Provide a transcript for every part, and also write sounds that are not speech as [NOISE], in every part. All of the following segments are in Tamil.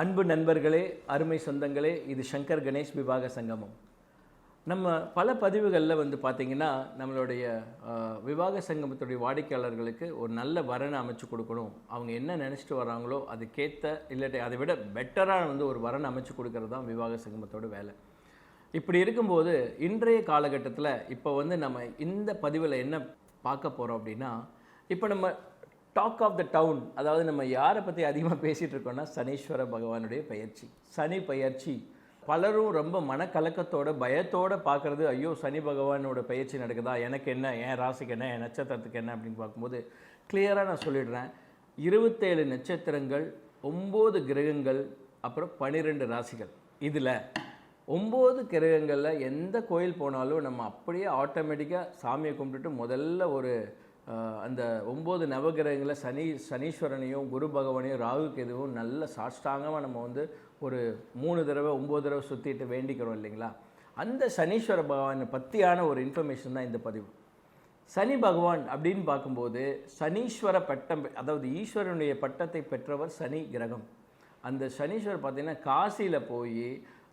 அன்பு நண்பர்களே அருமை சொந்தங்களே இது சங்கர் கணேஷ் விவாக சங்கமம். நம்ம பல பதிவுகளில் வந்து பார்த்திங்கன்னா நம்மளுடைய விவாக சங்கமத்துடைய வாடிக்கையாளர்களுக்கு ஒரு நல்ல வரனை அமைச்சு கொடுக்கணும். அவங்க என்ன நினச்சிட்டு வராங்களோ அதுக்கேற்ற இல்லாட்டி அதை விட பெட்டராக வந்து ஒரு வரனை அமைச்சு கொடுக்கறது தான் விவாக சங்கமத்தோட வேலை. இப்படி இருக்கும்போது இன்றைய காலகட்டத்தில் இப்போ வந்து நம்ம இந்த பதிவில் என்ன பார்க்க போகிறோம் அப்படின்னா இப்போ நம்ம டாக் ஆஃப் த டவுன் அதாவது நம்ம யாரை பற்றி அதிகமாக பேசிகிட்டு இருக்கோம்னா சனீஸ்வர பகவானுடைய பயிற்சி சனி பயிற்சி பலரும் ரொம்ப மனக்கலக்கத்தோட பயத்தோடு பார்க்குறது ஐயோ சனி பகவானோட பயிற்சி நடக்குதா? எனக்கு என்ன? என் ராசிக்கு என்ன? என் நட்சத்திரத்துக்கு என்ன? அப்படின்னு பார்க்கும்போது கிளியராக நான் சொல்லிடுறேன். இருபத்தேழு நட்சத்திரங்கள் ஒம்பது கிரகங்கள் அப்புறம் பன்னிரெண்டு ராசிகள். இதில் ஒம்பது கிரகங்களில் எந்த கோயில் போனாலும் நம்ம அப்படியே ஆட்டோமேட்டிக்காக சாமியை கும்பிட்டுட்டு முதல்ல ஒரு அந்த ஒம்பது நவகிரகங்களை சனி சனீஸ்வரனையும் குரு பகவானையும் ராகு கேதுவும் நல்ல சாஷ்டாங்கமாக நம்ம வந்து ஒரு மூணு தடவை ஒம்பது தடவை சுற்றிட்டு வேண்டிக்கிறோம் இல்லைங்களா? அந்த சனீஸ்வர பகவானை பற்றியான ஒரு இன்ஃபர்மேஷன் தான் இந்த பதிவு. சனி பகவான் அப்படின்னு பார்க்கும்போது சனீஸ்வர பட்டம் அதாவது ஈஸ்வரனுடைய பட்டத்தை பெற்றவர் சனி கிரகம். அந்த சனீஸ்வரர் பார்த்திங்கன்னா காசியில் போய்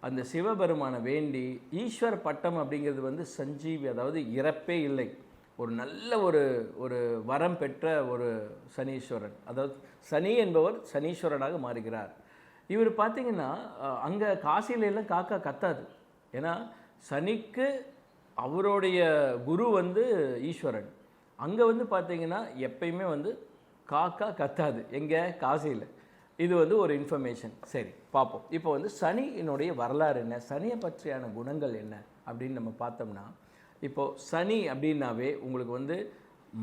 அந்த சிவபெருமானை வேண்டி ஈஸ்வர பட்டம் அப்படிங்கிறது வந்து சஞ்சீவி அதாவது இறப்பே இல்லை. ஒரு நல்ல ஒரு ஒரு வரம் பெற்ற ஒரு சனீஸ்வரன். அதாவது சனி என்பவர் சனீஸ்வரனாக மாறுகிறார். இவர் பார்த்தீங்கன்னா அங்கே காசியில் எல்லாம் காக்கா கத்தாது. ஏன்னா சனிக்கு அவருடைய குரு வந்து ஈஸ்வரன். அங்கே வந்து பார்த்தீங்கன்னா எப்பயுமே வந்து காக்கா கத்தாது. எங்கே? காசியில். இது வந்து ஒரு இன்ஃபர்மேஷன். சரி பார்ப்போம். இப்போ வந்து சனியினுடைய வரலாறு என்ன? சனியை பற்றியான குணங்கள் என்ன? அப்படின்னு நம்ம பார்த்தோம்னா இப்போது சனி அப்படின்னாவே உங்களுக்கு வந்து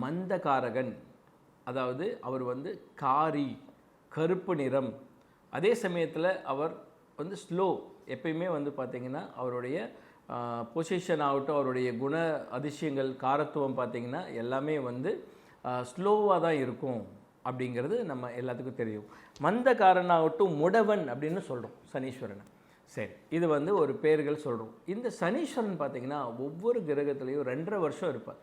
மந்தகாரகன் அதாவது அவர் வந்து காரி கருப்பு நிறம். அதே சமயத்தில் அவர் வந்து ஸ்லோ. எப்பயுமே வந்து பார்த்திங்கன்னா அவருடைய பொசிஷன் ஆகட்டும் அவருடைய குண அதிசயங்கள் காரத்துவம் பார்த்திங்கன்னா எல்லாமே வந்து ஸ்லோவாக தான் இருக்கும் அப்படிங்கிறது நம்ம எல்லாத்துக்கும் தெரியும். மந்தகாரனாகட்டும் முடவன் அப்படின்னு சொல்கிறோம் சனீஸ்வரனை. சரி. இது வந்து ஒரு பேர்கள் சொல்கிறோம் இந்த சனீஸ்வரன் பார்த்திங்கன்னா ஒவ்வொரு கிரகத்துலேயும் ரெண்டரை வருஷம் இருப்பார்.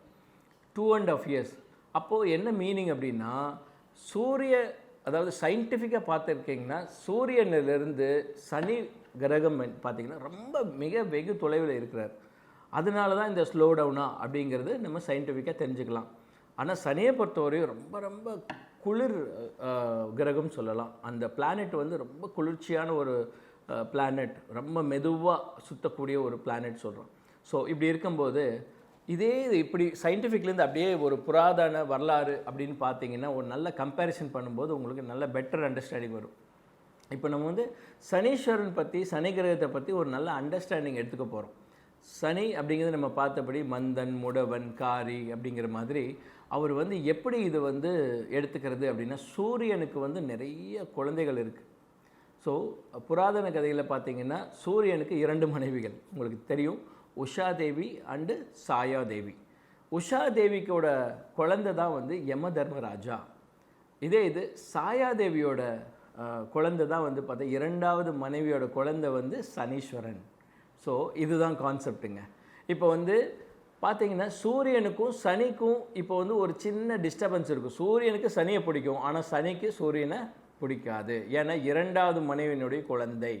டூ அண்ட் ஆஃப் இயர்ஸ் அப்போது என்ன மீனிங் அப்படின்னா சூரிய அதாவது சயின்டிஃபிக்காக பார்த்துருக்கீங்கன்னா சூரியனிலிருந்து சனி கிரகம் பார்த்தீங்கன்னா ரொம்ப மிக வெகு தொலைவில் இருக்கிறார். அதனால தான் இந்த ஸ்லோ டவுனா அப்படிங்கிறது நம்ம சயின்டிஃபிக்காக தெரிஞ்சுக்கலாம். ஆனால் சனியை பொறுத்தவரையும் ரொம்ப ரொம்ப குளிர் கிரகம் சொல்லலாம். அந்த பிளானெட் வந்து ரொம்ப குளிர்ச்சியான ஒரு பிளானெட் ரொம்ப மெதுவாக சுற்றக்கூடிய ஒரு பிளானட் சொல்கிறோம் ஸோ இப்படி இருக்கும்போது இதே இது இப்படி சயின்டிஃபிக்லேருந்து அப்படியே ஒரு புராதன வரலாறு அப்படின்னு பார்த்தீங்கன்னா ஒரு நல்ல கம்பேரிசன் பண்ணும்போது உங்களுக்கு நல்ல பெட்டர் அண்டர்ஸ்டாண்டிங் வரும். இப்போ நம்ம வந்து சனீஸ்வரன் பற்றி சனி கிரகத்தை பற்றி ஒரு நல்ல அண்டர்ஸ்டாண்டிங் எடுத்துக்க போகிறோம் சனி அப்படிங்கிறது நம்ம பார்த்தபடி மந்தன் முடவன் காரி அப்படிங்கிற மாதிரி அவர் வந்து எப்படி இது வந்து எடுத்துக்கிறது அப்படின்னா சூரியனுக்கு வந்து நிறைய குழந்தைகள் இருக்குது ஸோ புராதன கதையில் பார்த்தீங்கன்னா சூரியனுக்கு இரண்டு மனைவிகள். உங்களுக்கு தெரியும் உஷா தேவி அண்டு சாயா தேவி. உஷா தேவிக்கோட குழந்தை தான் வந்து யம தர்மராஜா இதே இது சாயா தேவியோட குழந்தை தான் வந்து பார்த்தா இரண்டாவது மனைவியோட குழந்தை வந்து சனீஸ்வரன். ஸோ இதுதான் கான்செப்ட்டுங்க இப்போ வந்து பார்த்தீங்கன்னா சூரியனுக்கும் சனிக்கும் இப்போ வந்து ஒரு சின்ன டிஸ்டர்பன்ஸ் இருக்கும் சூரியனுக்கு சனியை பிடிக்கும். ஆனால் சனிக்கு சூரியனை பிடிக்காது. ஏன்னா இரண்டாவது மனைவியினுடைய குழந்தை.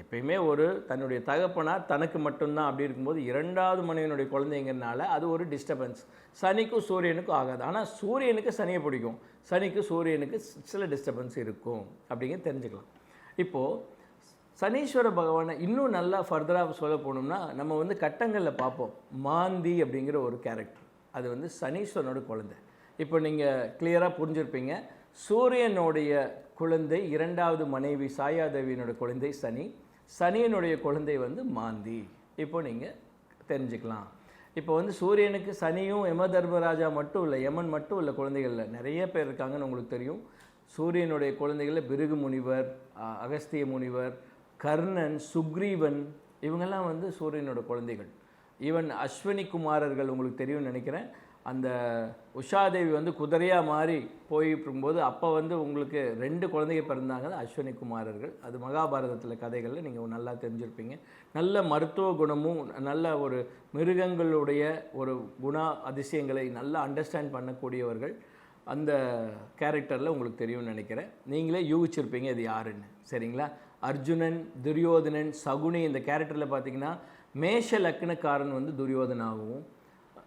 எப்பயுமே ஒரு தன்னுடைய தகப்பனார் தனக்கு மட்டும்தான் அப்படி இருக்கும்போது இரண்டாவது மனைவியினுடைய குழந்தைங்கிறனால அது ஒரு டிஸ்டர்பன்ஸ் சனிக்கும் சூரியனுக்கும் ஆகாது. ஆனால் சூரியனுக்கு சனியை பிடிக்கும். சனிக்கு சூரியனுக்கு சில டிஸ்டர்பன்ஸ் இருக்கும். அப்படிங்க தெரிஞ்சுக்கலாம். இப்போது சனீஸ்வர பகவானை இன்னும் நல்லா ஃபர்தராக சொல்ல போனோம்னா நம்ம வந்து கட்டங்களில் பார்ப்போம். மாந்தி அப்படிங்கிற ஒரு கேரக்டர் அது வந்து சனீஸ்வரனோட குழந்தை. இப்போ நீங்கள் கிளியராக புரிஞ்சிருப்பீங்க. சூரியனுடைய குழந்தை இரண்டாவது மனைவி சாயாதேவியினோட குழந்தை சனி. சனியனுடைய குழந்தை வந்து மாந்தி. இப்போ நீங்கள் தெரிஞ்சுக்கலாம். இப்போ வந்து சூரியனுக்கு சனியும் யம தர்மராஜா மட்டும் இல்லை யமன் மட்டும் இல்லை குழந்தைகளில் நிறைய பேர் இருக்காங்கன்னு உங்களுக்கு தெரியும். சூரியனுடைய குழந்தைகளில் பிருகு முனிவர் அகஸ்திய முனிவர் கர்ணன் சுக்ரீவன் இவங்கெல்லாம் வந்து சூரியனோட குழந்தைகள். ஈவன் அஸ்வினி குமாரர்கள் உங்களுக்கு தெரியும்னு நினைக்கிறேன். அந்த உஷாதேவி வந்து குதிரையாக மாறி போயிருக்கும்போது அப்போ வந்து உங்களுக்கு ரெண்டு குழந்தைங்க பிறந்தாங்க அஸ்வினி குமாரர்கள் அது மகாபாரதத்தில் கதைகளில் நீங்கள் நல்லா தெரிஞ்சிருப்பீங்க. நல்ல மருத்துவ குணமும் நல்ல ஒரு மிருகங்களுடைய ஒரு குண அதிசயங்களை நல்லா அண்டர்ஸ்டாண்ட் பண்ணக்கூடியவர்கள். அந்த கேரக்டரில் உங்களுக்கு தெரியும்னு நினைக்கிறேன். நீங்களே யூகிச்சிருப்பீங்க இது யாருன்னு. சரிங்களா? அர்ஜுனன் துரியோதனன் சகுனி இந்த கேரக்டரில் பார்த்தீங்கன்னா மேஷ லக்னக்காரன் வந்து துரியோதனாகவும்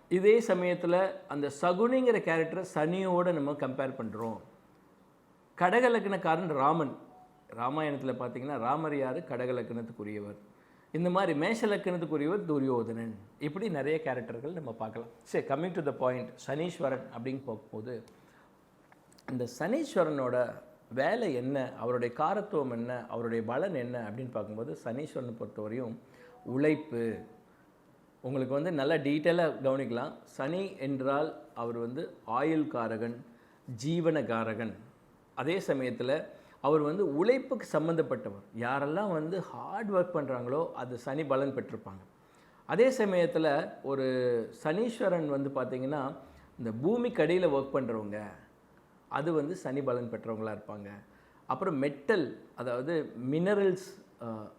இதே சமயத்தில் அந்த சகுனிங்கிற கேரக்டரை சனியோடு நம்ம கம்பேர் பண்ணுறோம் கடகலக்கணக்காரன் ராமன். ராமாயணத்தில் பார்த்தீங்கன்னா ராமர் யார்? கடகலக்கணத்துக்குரியவர் இந்த மாதிரி மேஷ லக்னத்துக்குரியவர் துரியோதனன். இப்படி நிறைய கேரக்டர்கள் நம்ம பார்க்கலாம். சரி coming to the point Saneeswaran அப்படின்னு போகும்போது இந்த சனீஸ்வரனோட வேலை என்ன? அவருடைய காரத்துவம் என்ன? அவருடைய பலன் என்ன? அப்படின்னு பார்க்கும்போது சனீஸ்வரனை பொறுத்தவரையும் உழைப்பு உங்களுக்கு வந்து நல்லா டீட்டெயிலாக கவனிக்கலாம். சனி என்றால் அவர் வந்து ஆயுள் காரகன் ஜீவனகாரகன். அதே சமயத்தில் அவர் வந்து உழைப்புக்கு சம்மந்தப்பட்டவர் யாரெல்லாம் வந்து ஹார்ட் ஒர்க் பண்ணுறாங்களோ அது சனி பலன் பெற்றிருப்பாங்க. அதே சமயத்தில் ஒரு சனீஸ்வரன் வந்து பார்த்திங்கன்னா இந்த பூமிக்கு கடையில் ஒர்க் பண்ணுறவங்க அது வந்து சனி பலன் பெற்றவங்களா இருப்பாங்க. அப்புறம் மெட்டல் அதாவது minerals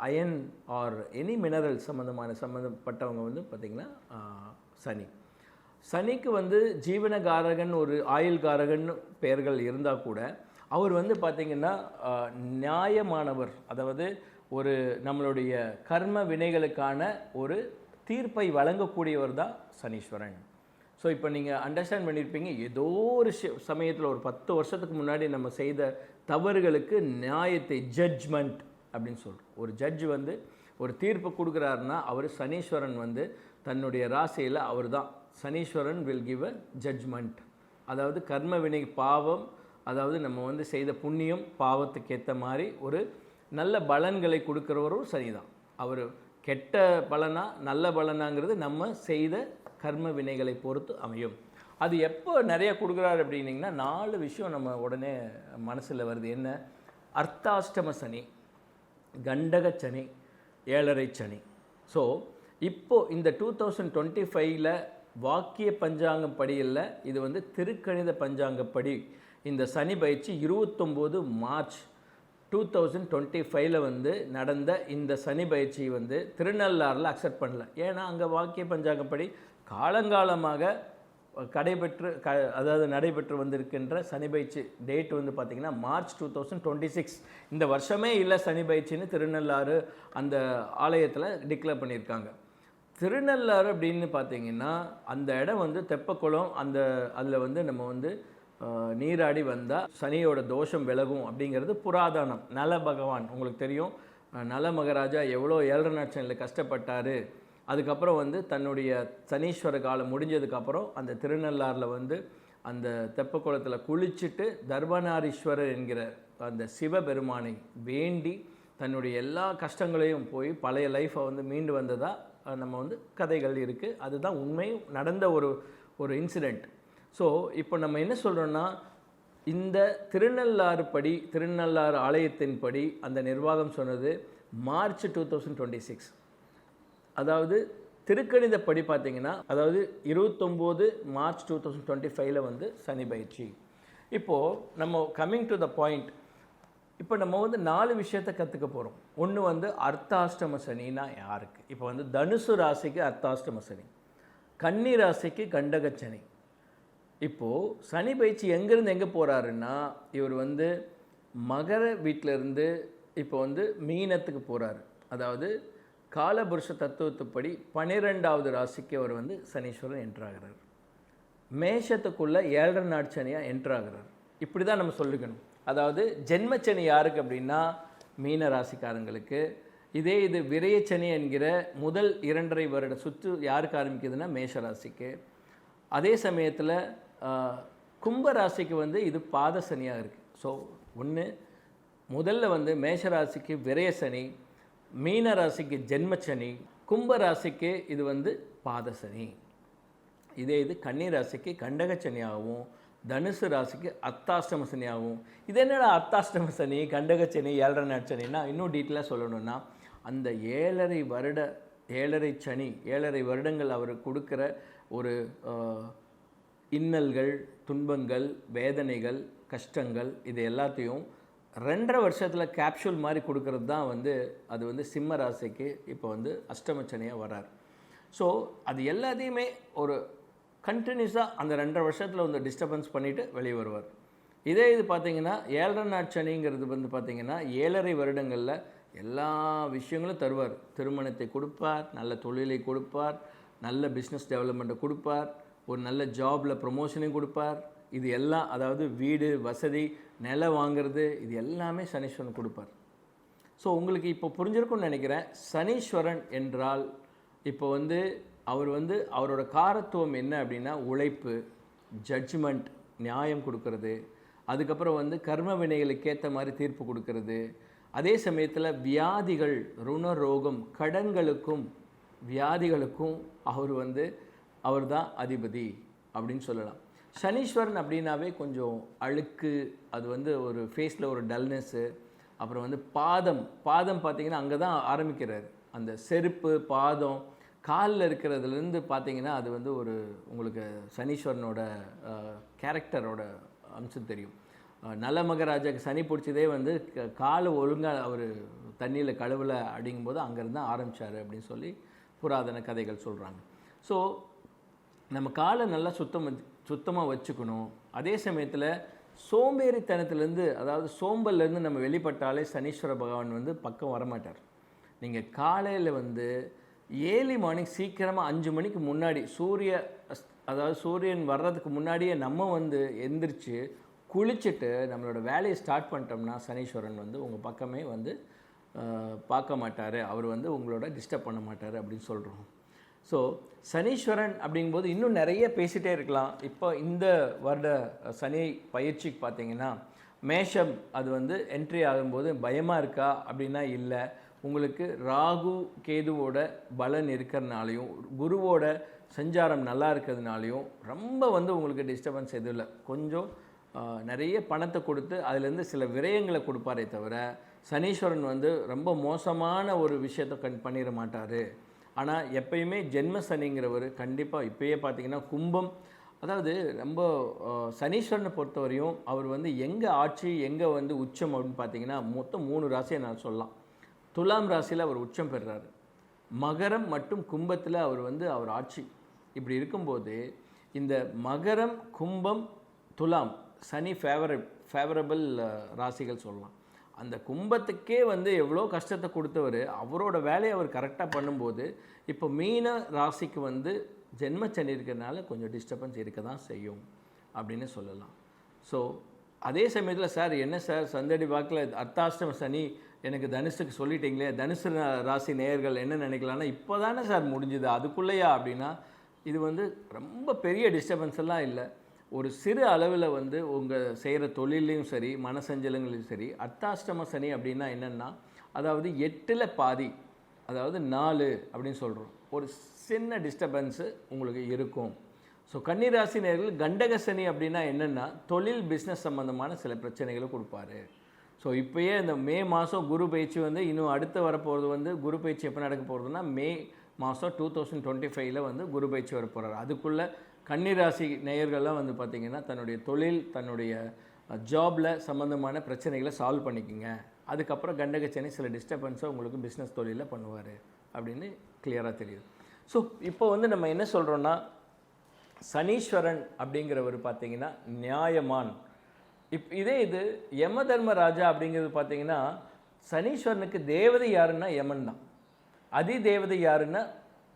iron or any mineral சம்மந்தமான சம்மந்தப்பட்டவங்க வந்து பார்த்திங்கன்னா சனி. சனிக்கு வந்து ஜீவனகாரகன் ஒரு ஆயுள்காரகன் பெயர்கள் இருந்தால் கூட அவர் வந்து பார்த்திங்கன்னா நியாயமானவர். அதாவது ஒரு நம்மளுடைய கர்ம வினைகளுக்கான ஒரு தீர்ப்பை வழங்கக்கூடியவர் தான் சனீஸ்வரன். ஸோ இப்போ நீங்கள் அண்டர்ஸ்டாண்ட் பண்ணியிருப்பீங்க ஏதோ ஒரு சமயத்தில் ஒரு பத்து வருஷத்துக்கு முன்னாடி நம்ம செய்த தவறுகளுக்கு நியாயத்தை ஜட்ஜ்மெண்ட் அப்படின்னு சொல்கிறோம் ஒரு ஜட்ஜ் வந்து ஒரு தீர்ப்பு கொடுக்குறாருன்னா அவர் சனீஸ்வரன் வந்து தன்னுடைய ராசியில் அவர் தான் Saneeswaran will give a judgement அதாவது கர்ம வினை பாவம் அதாவது நம்ம வந்து செய்த புண்ணியம் பாவத்துக்கு ஏற்ற மாதிரி ஒரு நல்ல பலன்களை கொடுக்குறவரும் சனி தான் அவர் கெட்ட பலனா நல்ல பலனாங்கிறது நம்ம செய்த கர்ம வினைகளை பொறுத்து அமையும். அது எப்போ நிறைய கொடுக்குறாரு அப்படின்னிங்கன்னா நாலு விஷயம் நம்ம உடனே மனசில் வருது. என்ன? அர்த்தாஷ்டம சனி. கண்டக சனி ஏழரை சனி ஸோ இப்போது இந்த டூ தௌசண்ட் டுவெண்ட்டி ஃபைவ்ல வாக்கிய பஞ்சாங்கம் படியில் இது வந்து திருக்கணித பஞ்சாங்கப்படி இந்த சனி பயிற்சி இருபத்தொம்போது மார்ச் டூ தௌசண்ட் டுவெண்ட்டி ஃபைவ்ல வந்து நடந்த இந்த சனி பயிற்சி வந்து திருநள்ளாறில் அக்செப்ட் பண்ணல. ஏன்னா அங்கே வாக்கிய பஞ்சாங்கப்படி காலங்காலமாக கடைபெற்று க அதாவது நடைபெற்று வந்திருக்கின்ற சனி பயிற்சி டேட் வந்து பார்த்திங்கன்னா March two thousand twenty six இந்த வருஷமே இல்லை சனி பயிற்சின்னு திருநள்ளாறு அந்த ஆலயத்தில் டிக்ளேர் பண்ணியிருக்காங்க. திருநள்ளாறு அப்படின்னு பார்த்தீங்கன்னா அந்த இடம் வந்து தெப்பக்குளம் அந்த அதில் வந்து நம்ம வந்து நீராடி வந்தால் சனியோட தோஷம் விலகும் அப்படிங்கிறது புராதனம். நல பகவான் உங்களுக்கு தெரியும். நல மகராஜா எவ்வளோ ஏழரை நாட்சனில் கஷ்டப்பட்டார். அதுக்கப்புறம் வந்து தன்னுடைய சனீஸ்வர காலம் முடிஞ்சதுக்கப்புறம் அந்த திருநள்ளாரில் வந்து அந்த தெப்பக்குளத்தில் குளிச்சுட்டு தர்பநாரீஸ்வரர் என்கிற அந்த சிவபெருமானை வேண்டி தன்னுடைய எல்லா கஷ்டங்களையும் போய் பழைய லைஃப்பை வந்து மீண்டு வந்ததாக நம்ம வந்து கதைகள் இருக்குது அதுதான் உண்மையும் நடந்த ஒரு ஒரு இன்சிடெண்ட் ஸோ இப்போ நம்ம என்ன சொல்கிறோன்னா இந்த திருநள்ளாறு படி திருநள்ளாறு ஆலயத்தின்படி அந்த நிர்வாகம் சொன்னது March two thousand twenty six அதாவது திருக்கணிதப்படி பார்த்தீங்கன்னா அதாவது இருபத்தொம்போது மார்ச் டூ தௌசண்ட் டுவெண்ட்டி ஃபைவ்ல வந்து சனி பயிற்சி. இப்போது நம்ம கம்மிங் டு த பாயிண்ட் இப்போ நம்ம வந்து நாலு விஷயத்தை கற்றுக்க போகிறோம் ஒன்று வந்து அர்த்தாஷ்டம சனின்னா யாருக்கு? இப்போ வந்து தனுசு ராசிக்கு அர்த்தாஷ்டம சனி கன்னி ராசிக்கு கண்டக சனி. இப்போது சனி பயிற்சி எங்கேருந்து எங்கே போகிறாருன்னா இவர் வந்து மகர வீட்டிலேருந்து இப்போ வந்து மீனத்துக்கு போகிறாரு அதாவது காலபுருஷ தத்துவத்துப்படி பன்னிரெண்டாவது ராசிக்கு அவர் வந்து சனீஸ்வரன் என்ட்ராகிறார் மேஷத்துக்குள்ள ஏழரை நாட் சனியாக என்ட்ராகிறார் இப்படி தான் நம்ம சொல்லிக்கணும் அதாவது ஜென்மச்சனி யாருக்கு அப்படின்னா மீன ராசிக்காரங்களுக்கு. இதே இது விரயச்சனி என்கிற முதல் இரண்டரை வருட சுற்று யாருக்கு ஆரம்பிக்குதுன்னா மேஷ ராசிக்கு. அதே சமயத்தில் கும்ப ராசிக்கு வந்து இது பாத சனியாக இருக்குது ஸோ ஒன்று முதல்ல வந்து மேஷ ராசிக்கு விரய சனி மீன ராசிக்கு ஜென்மச்சனி கும்ப ராசிக்கு இது வந்து பாதசனி இதே இது கன்னி ராசிக்கு கண்டகச்சனியாகவும் தனுசு ராசிக்கு அத்தாஷ்டம சனியாகவும். இது என்னடா அத்தாஷ்டம சனி கண்டகச்சனி ஏழரை நாட்சனின்னா இன்னும் டீட்டெயிலாக சொல்லணும்னா அந்த ஏழரை வருட ஏழரை சனி ஏழரை வருடங்கள் அவர் கொடுக்குற ஒரு இன்னல்கள் துன்பங்கள் வேதனைகள் கஷ்டங்கள் இது எல்லாத்தையும் ரெண்டரை வருஷத்தில் கேப்சூல் மாதிரி கொடுக்கறது தான் வந்து அது வந்து சிம்ம ராசிக்கு இப்போ வந்து அஷ்டமச்சனையாக வரார் ஸோ அது எல்லாத்தையுமே ஒரு கண்டினியூஸாக அந்த ரெண்டரை வருஷத்தில் வந்து டிஸ்டர்பன்ஸ் பண்ணிவிட்டு வெளியே வருவார். இதே இது பார்த்தீங்கன்னா ஏழரை நாட் சனிங்கிறது வந்து பார்த்திங்கன்னா ஏழரை வருடங்களில் எல்லா விஷயங்களும் தருவார். திருமணத்தை கொடுப்பார் நல்ல தொழிலை கொடுப்பார் நல்ல பிஸ்னஸ் டெவலப்மெண்ட்டை கொடுப்பார் ஒரு நல்ல ஜாபில் ப்ரொமோஷனையும் கொடுப்பார். இது எல்லாம் அதாவது வீடு வசதி நிலம் வாங்குறது இது எல்லாமே சனீஸ்வரன் கொடுப்பார். ஸோ உங்களுக்கு இப்போ புரிஞ்சிருக்கும்னு நினைக்கிறேன். சனீஸ்வரன் என்றால் இப்போ வந்து அவர் வந்து அவரோட காரத்துவம் என்ன அப்படின்னா உழைப்பு ஜட்ஜ்மெண்ட் நியாயம் கொடுக்கறது. அதுக்கப்புறம் வந்து கர்ம வினைகளுக்கு ஏற்ற மாதிரி தீர்ப்பு கொடுக்கறது. அதே சமயத்தில் வியாதிகள் ருணரோகம் கடன்களுக்கும் வியாதிகளுக்கும் அவர் வந்து அவர் தான் அதிபதி அப்படின்னு சொல்லலாம். சனீஸ்வரன் அப்படின்னாவே கொஞ்சம் அழுக்கு அது வந்து ஒரு ஃபேஸில் ஒரு டல்னஸ்ஸு அப்புறம் வந்து பாதம். பாதம் பார்த்தீங்கன்னா அங்கே தான் ஆரம்பிக்கிறார். அந்த செருப்பு பாதம் காலில் இருக்கிறதுலேருந்து பார்த்தீங்கன்னா அது வந்து ஒரு உங்களுக்கு சனீஸ்வரனோட கேரக்டரோட அம்சம் தெரியும். நல மகராஜாக்கு சனி பிடிச்சதே வந்து க- காலை ஒழுங்காக அவர் தண்ணியில் கழுவல அப்படிங்கும்போது அங்கேருந்து தான் அப்படின்னு சொல்லி புராதன கதைகள் சொல்கிறாங்க ஸோ நம்ம காலை நல்லா சுத்தம் சுத்தமாக வச்சுக்கணும். அதே சமயத்தில் சோம்பேறித்தனத்துலேருந்து அதாவது சோம்பல்லேருந்து நம்ம வெளிப்பட்டாலே சனீஸ்வர பகவான் வந்து பக்கம் வரமாட்டார். நீங்கள் காலையில் வந்து ஏர்லி மார்னிங் சீக்கிரமாக அஞ்சு மணிக்கு முன்னாடி சூரிய அதாவது சூரியன் வர்றதுக்கு முன்னாடியே நம்ம வந்து எந்திரிச்சு குளிச்சுட்டு நம்மளோட வேலையை ஸ்டார்ட் பண்ணிட்டோம்னா சனீஸ்வரன் வந்து உங்கள் பக்கமே வந்து பார்க்க மாட்டார். அவர் வந்து உங்களோட டிஸ்டர்ப் பண்ண மாட்டார் அப்படின்னு சொல்கிறோம் ஸோ சனீஸ்வரன் அப்படிங்கும்போது இன்னும் நிறைய பேசிகிட்டே இருக்கலாம். இப்போ இந்த வருட சனி பயிற்சிக்கு பார்த்தீங்கன்னா மேஷம் அது வந்து என்ட்ரி ஆகும்போது பயமாக இருக்கா அப்படின்னா இல்லை. உங்களுக்கு ராகு கேதுவோட பலன் இருக்கிறதுனாலையும் குருவோட சஞ்சாரம் நல்லா இருக்கிறதுனாலையும் ரொம்ப வந்து உங்களுக்கு டிஸ்டர்பன்ஸ் எதுவும் இல்லை. கொஞ்சம் நிறைய பணத்தை கொடுத்து அதுலேருந்து சில விரயங்களை கொடுப்பாரே தவிர சனீஸ்வரன் வந்து ரொம்ப மோசமான ஒரு விஷயத்தை கண் பண்ணிட மாட்டார். ஆனால் எப்பயுமே ஜென்ம சனிங்கிறவர் கண்டிப்பாக இப்போயே பார்த்தீங்கன்னா கும்பம் அதாவது ரொம்ப சனீஸ்வரனை பொறுத்தவரையும் அவர் வந்து எங்கே ஆட்சி எங்கே வந்து உச்சம் அப்படின்னு பார்த்தீங்கன்னா மொத்தம் மூணு ராசியை நான் சொல்லலாம். துலாம் ராசியில் அவர் உச்சம் பெறுறாரு. மகரம் மற்றும் கும்பத்தில் அவர் வந்து அவர் ஆட்சி. இப்படி இருக்கும்போது இந்த மகரம் கும்பம் துலாம் சனி ஃபேவர ஃபேவரபிள் ராசிகள் சொல்லலாம். அந்த கும்பத்துக்கே வந்து எவ்வளோ கஷ்டத்தை கொடுத்தவர் அவரோட வேலையை அவர் கரெக்டாக பண்ணும்போது இப்போ மீன ராசிக்கு வந்து ஜென்மச்சனி இருக்கிறதுனால கொஞ்சம் டிஸ்டர்பன்ஸ் இருக்க தான் செய்யும் அப்படின்னு சொல்லலாம். ஸோ அதே சமயத்தில் சார் என்ன சார் சந்தடி வாக்கில் அர்த்தாஷ்டம சனி எனக்கு தனுஷுக்கு சொல்லிட்டீங்களே தனுசு ராசி நேயர்கள் என்ன நினைக்கலாம்னா இப்போ தானே சார் முடிஞ்சுது அதுக்குள்ளேயா அப்படின்னா இது வந்து ரொம்ப பெரிய டிஸ்டர்பன்ஸ் எல்லாம் இல்லை. ஒரு சிறு அளவில் வந்து உங்கள் செய்கிற தொழிலையும் சரி மனசஞ்சலங்களையும் சரி அர்த்தாஷ்டம சனி அப்படின்னா என்னென்னா அதாவது எட்டில் பாதி அதாவது நாலு அப்படின்னு சொல்கிறோம் ஒரு சின்ன டிஸ்டர்பன்ஸு உங்களுக்கு இருக்கும். ஸோ கன்னிராசி நேர்கள் கண்டக சனி அப்படின்னா என்னென்னா தொழில் பிஸ்னஸ் சம்மந்தமான சில பிரச்சனைகளை கொடுப்பாரு. ஸோ இப்போயே இந்த மே மாதம் குரு பயிற்சி வந்து இன்னும் அடுத்து வரப்போகிறது வந்து குரு பயிற்சி எப்போ நடக்க போகிறதுனா மே மாதம் டூ தௌசண்ட் டுவெண்ட்டி ஃபைவ்ல வந்து குரு பயிற்சி வர போகிறார் அதுக்குள்ளே கன்னிராசி நேயர்கள்லாம் வந்து பார்த்திங்கன்னா தன்னுடைய தொழில் தன்னுடைய ஜாபில் சம்மந்தமான பிரச்சனைகளை சால்வ் பண்ணிக்கோங்க. அதுக்கப்புறம் கண்டகச்சனி சில டிஸ்டர்பன்ஸை உங்களுக்கு பிஸ்னஸ் தொழிலில் பண்ணுவார். அப்படின்னு கிளியராக தெரியுது. ஸோ இப்போ வந்து நம்ம என்ன சொல்கிறோன்னா சனீஸ்வரன் அப்படிங்கிறவர் பார்த்தீங்கன்னா நியாயமான். இப் இதே இது யம தர்மராஜா அப்படிங்கிறது பார்த்தீங்கன்னா சனீஸ்வரனுக்கு தேவதை யாருன்னா யமன் தான். அதி தேவதை யாருன்னா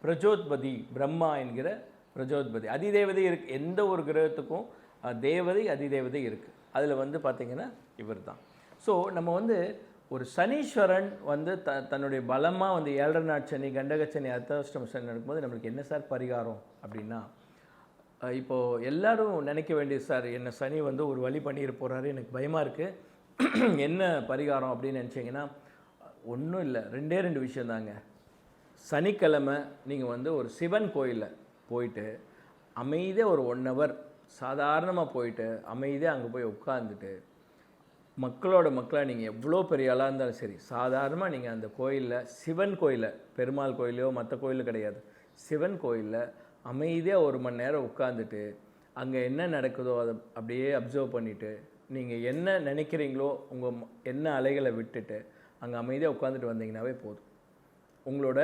பிரஜோத்பதி பிரம்மா என்கிற பிரஜோத்பதி. அதிதேவதை இருக்கு. எந்த ஒரு கிரகத்துக்கும் தேவதை அதிதேவதை இருக்குது அதில் வந்து பார்த்திங்கன்னா இவர் தான் ஸோ நம்ம வந்து ஒரு சனீஸ்வரன் வந்து த தன்னுடைய பலமாக வந்து ஏழரை நாட் சனி கண்டக சனி அர்த்தாஷ்டம சனி நடக்கும்போது நம்மளுக்கு என்ன சார் பரிகாரம் அப்படின்னா இப்போது எல்லோரும் எல்லாரும் நினைக்க வேண்டியது சார் என்ன சனி வந்து ஒரு வழி பண்ணிட்டு போகிறாரு எனக்கு பயமாக இருக்குது [CLEARS THROAT] என்ன பரிகாரம் அப்படின்னு நினச்சிங்கன்னா ஒன்றும் இல்லை. ரெண்டே ரெண்டு விஷயந்தாங்க. சனிக்கிழமை நீங்கள் வந்து ஒரு சிவன் கோயிலில் போயிட்டு அமைதியாக ஒரு ஒன் ஹவர் சாதாரணமாக போயிட்டு அமைதியாக அங்கே போய் உட்காந்துட்டு மக்களோட மக்களாக நீங்கள் எவ்வளோ பெரிய ஆளாக இருந்தாலும் சரி சாதாரணமாக நீங்கள் அந்த கோயிலில் சிவன் கோயிலில் பெருமாள் கோயிலையோ மற்ற கோயிலும் கிடையாது. சிவன் கோயிலில் அமைதியாக ஒரு மணி நேரம் உட்காந்துட்டு அங்கே என்ன நடக்குதோ அதை அப்படியே அப்சர்வ் பண்ணிவிட்டு நீங்கள் என்ன நினைக்கிறீங்களோ உங்கள் என்ன அலைகளை விட்டுட்டு அங்கே அமைதியாக உட்காந்துட்டு வந்தீங்கன்னாவே போதும். உங்களோட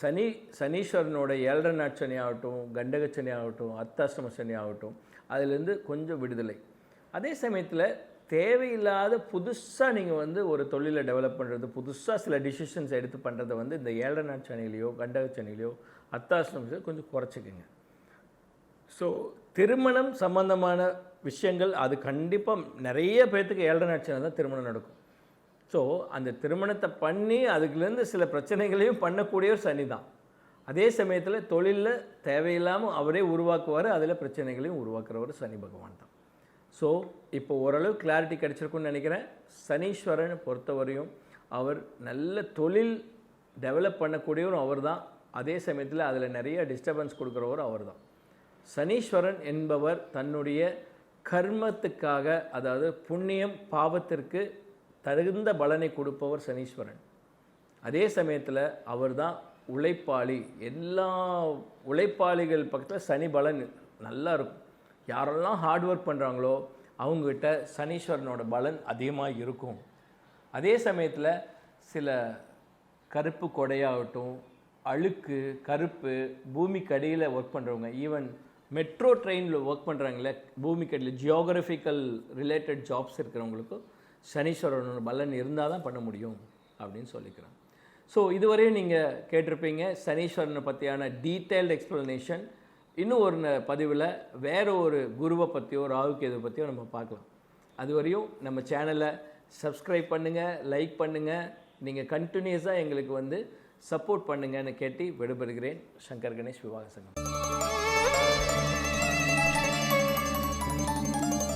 சனி சனீஸ்வரனோட ஏழரை நாட் சனி ஆகட்டும் கண்டக சனி ஆகட்டும் அர்த்தாஷ்டம சனி ஆகட்டும் அதுலேருந்து கொஞ்சம் விடுதலை. அதே சமயத்தில் தேவையில்லாத புதுசாக நீங்கள் வந்து ஒரு தொழிலை டெவலப் பண்ணுறது புதுசாக சில டிசிஷன்ஸ் எடுத்து பண்ணுறதை வந்து இந்த ஏழரை நாள் சனிலையோ கண்டக சனிலையோ அத்தாசிரமத்தையோ கொஞ்சம் குறைச்சிக்கோங்க. ஸோ திருமணம் சம்பந்தமான விஷயங்கள் அது கண்டிப்பாக நிறைய பேர்த்துக்கு ஏழரை நாட்கள் தான் திருமணம் நடக்கும். ஸோ அந்த திருமணத்தை பண்ணி அதுக்குலேருந்து சில பிரச்சனைகளையும் பண்ணக்கூடிய ஒரு சனி தான். அதே சமயத்தில் தொழிலில் தேவையில்லாமல் அவரே உருவாக்குவார் அதில் பிரச்சனைகளையும் உருவாக்குறவர் சனி பகவான் தான். ஸோ இப்போ ஓரளவு கிளாரிட்டி கிடச்சிருக்குன்னு நினைக்கிறேன். சனீஸ்வரனை பொறுத்தவரையும் அவர் நல்ல தொழில் டெவலப் பண்ணக்கூடியவரும் அவர் தான். அதே சமயத்தில் அதில் நிறைய டிஸ்டர்பன்ஸ் கொடுக்குறவரும் அவர் தான். சனீஸ்வரன் என்பவர் தன்னுடைய கர்மத்துக்காக அதாவது புண்ணியம் பாவத்திற்கு தகுந்த பலனை கொடுப்பவர் சனீஸ்வரன். அதே சமயத்தில் அவர் தான் உழைப்பாளி. எல்லா உழைப்பாளிகள் பக்கத்தில் சனி பலன் நல்லா இருக்கும். யாரெல்லாம் ஹார்ட் ஒர்க் பண்ணுறாங்களோ அவங்ககிட்ட சனீஸ்வரனோட பலன் அதிகமாக இருக்கும். அதே சமயத்தில் சில கருப்பு கொடையாகட்டும் அழுக்கு கருப்பு பூமிக்கு அடியில் ஒர்க் பண்ணுறவங்க ஈவன் மெட்ரோ ட்ரெயினில் ஒர்க் பண்ணுறாங்களே பூமிக்கு அடியில் ஜியோகிராஃபிக்கல் ரிலேட்டட் ஜாப்ஸ் இருக்கிறவங்களுக்கும் சனீஸ்வரனோட பலன் இருந்தால் தான் பண்ண முடியும் அப்படின்னு சொல்லிக்கிறேன். ஸோ இதுவரையும் நீங்கள் கேட்டிருப்பீங்க சனீஸ்வரனை பற்றியான டீட்டெயில்டு எக்ஸ்ப்ளனேஷன் இன்னும் ஒரு பதிவில் வேறு ஒரு குருவை பற்றியோ ராகுகேது பற்றியோ நம்ம பார்க்கலாம். அதுவரையும் நம்ம சேனலை சப்ஸ்கிரைப் பண்ணுங்கள் லைக் பண்ணுங்கள் நீங்கள் கண்டினியூஸாக எங்களுக்கு வந்து சப்போர்ட் பண்ணுங்கன்னு கேட்டி விடுபடுகிறேன் சங்கர் கணேஷ் விவாக சங்கம்